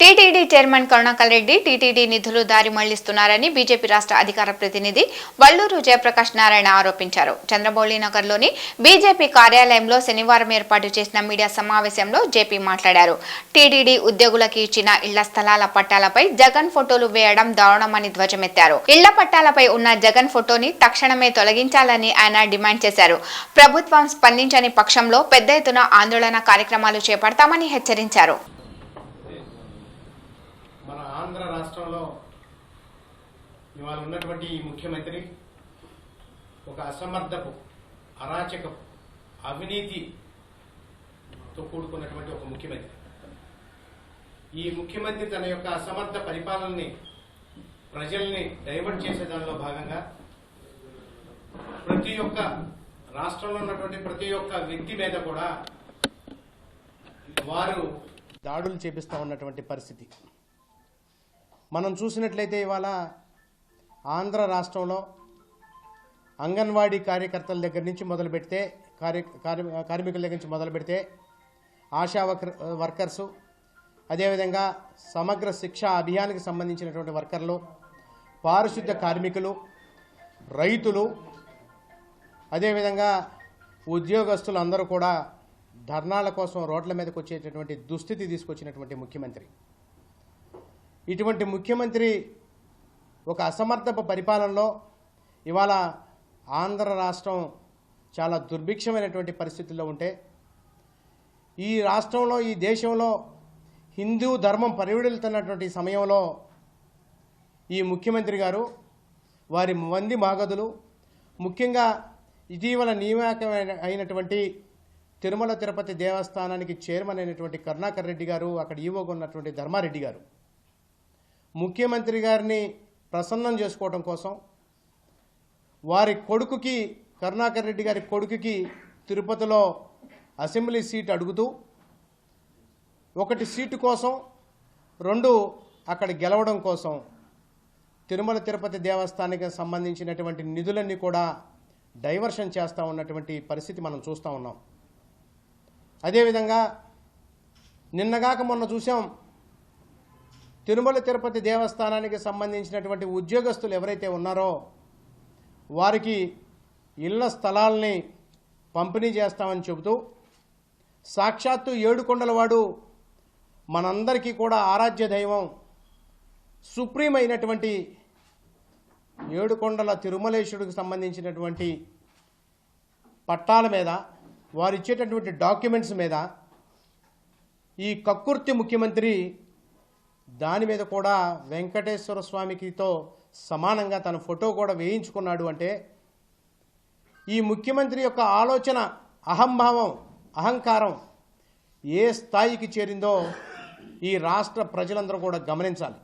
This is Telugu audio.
TTD chairman Karunakar Reddy TTD నిధులు దారి మళ్ళిస్తున్నారని బీజేపీ రాష్ట్ర అధికార ప్రతినిధి వల్లూరు జయప్రకాష్ నారాయణ ఆరోపించారు. చంద్రబౌళి నగర్లోని బీజేపీ కార్యాలయంలో శనివారం ఏర్పాటు చేసిన మీడియా సమావేశంలో జేపీ మాట్లాడారు. టీటీడీ ఉద్యోగులకి ఇచ్చిన ఇళ్ళ స్థలాల పట్టాలపై జగన్ ఫోటోలు వేయడం దారుణమని ధ్వజమెత్తారు. ఇళ్ళ పట్టాలపై ఉన్న జగన్ ఫోటోని తక్షణమే తొలగించాలని ఆయన డిమాండ్ చేశారు. ప్రభుత్వం స్పందించని పక్షంలో పెద్ద ఎత్తున ఆందోళన కార్యక్రమాలు చేపడతామని హెచ్చరించారు. ఆంధ్ర రాష్ట్రంలో ఇవాళ ఉన్నటువంటి ఈ ముఖ్యమంత్రి ఒక అసమర్థపు అరాచకపు అవినీతితో కూడుకున్నటువంటి ఒక ముఖ్యమంత్రి. ఈ ముఖ్యమంత్రి తన యొక్క అసమర్థ పరిపాలనని ప్రజల్ని డైవర్ట్ చేసే దానిలో భాగంగా ప్రతి ఒక్క రాష్ట్రంలో ఉన్నటువంటి ప్రతి ఒక్క వ్యక్తి మీద కూడా వారు దాడులు చేపిస్తా ఉన్నటువంటి పరిస్థితి. మనం చూసినట్లయితే ఇవాళ ఆంధ్ర రాష్ట్రంలో అంగన్వాడీ కార్యకర్తల దగ్గర నుంచి మొదలు పెడితే కార్య కార్మికుల దగ్గర నుంచి మొదలు పెడితే ఆశా వర్కర్ వర్కర్సు అదేవిధంగా సమగ్ర శిక్ష అభియాన్కి సంబంధించినటువంటి వర్కర్లు పారిశుద్ధ్య కార్మికులు రైతులు అదేవిధంగా ఉద్యోగస్తులు అందరూ కూడా ధర్నాల కోసం రోడ్ల మీదకి వచ్చేటటువంటి దుస్థితి తీసుకొచ్చినటువంటి ముఖ్యమంత్రి. ఇటువంటి ముఖ్యమంత్రి ఒక అసమర్థపు పరిపాలనలో ఇవాళ ఆంధ్ర రాష్ట్రం చాలా దుర్భిక్షమైనటువంటి పరిస్థితుల్లో ఉంటే ఈ రాష్ట్రంలో ఈ దేశంలో హిందూ ధర్మం పరివిడులుతున్నటువంటి సమయంలో ఈ ముఖ్యమంత్రి గారు వారి మంది మాగదులు ముఖ్యంగా ఇటీవల నియామకమైన అయినటువంటి తిరుమల తిరుపతి దేవస్థానానికి చైర్మన్ అయినటువంటి కరుణాకర్ రెడ్డి గారు అక్కడ ఈవోగా ఉన్నటువంటి ధర్మారెడ్డి గారు. ముఖ్యమంత్రి గారిని ప్రసన్నం చేసుకోవడం కోసం వారి కొడుకుకి కరుణాకర్ రెడ్డి గారి కొడుకుకి తిరుపతిలో అసెంబ్లీ సీట్ అడుగుతూ ఒకటి సీటు కోసం రెండు అక్కడ గెలవడం కోసం తిరుమల తిరుపతి దేవస్థానానికి సంబంధించినటువంటి నిధులన్నీ కూడా డైవర్షన్ చేస్తూ ఉన్నటువంటి పరిస్థితి మనం చూస్తూ ఉన్నాం. అదేవిధంగా నిన్నగాక మొన్న చూసాం తిరుమల తిరుపతి దేవస్థానానికి సంబంధించినటువంటి ఉద్యోగస్తులు ఎవరైతే ఉన్నారో వారికి ఇళ్ళ స్థలాల్ని పంపిణీ చేస్తామని చెబుతూ సాక్షాత్తు ఏడుకొండలవాడు మనందరికీ కూడా ఆరాధ్య దైవం సుప్రీం అయినటువంటి ఏడుకొండల తిరుమలేశ్వరుడికి సంబంధించినటువంటి పట్టాల మీద వారు ఇచ్చేటటువంటి డాక్యుమెంట్స్ మీద ఈ కక్కుర్తి ముఖ్యమంత్రి దాని మీద కూడా వెంకటేశ్వర స్వామికితో సమానంగా తన ఫోటో కూడా వేయించుకున్నాడు అంటే ఈ ముఖ్యమంత్రి యొక్క ఆలోచన అహంభావం అహంకారం ఏ స్థాయికి చేరిందో ఈ రాష్ట్ర ప్రజలందరూ కూడా గమనించాలి.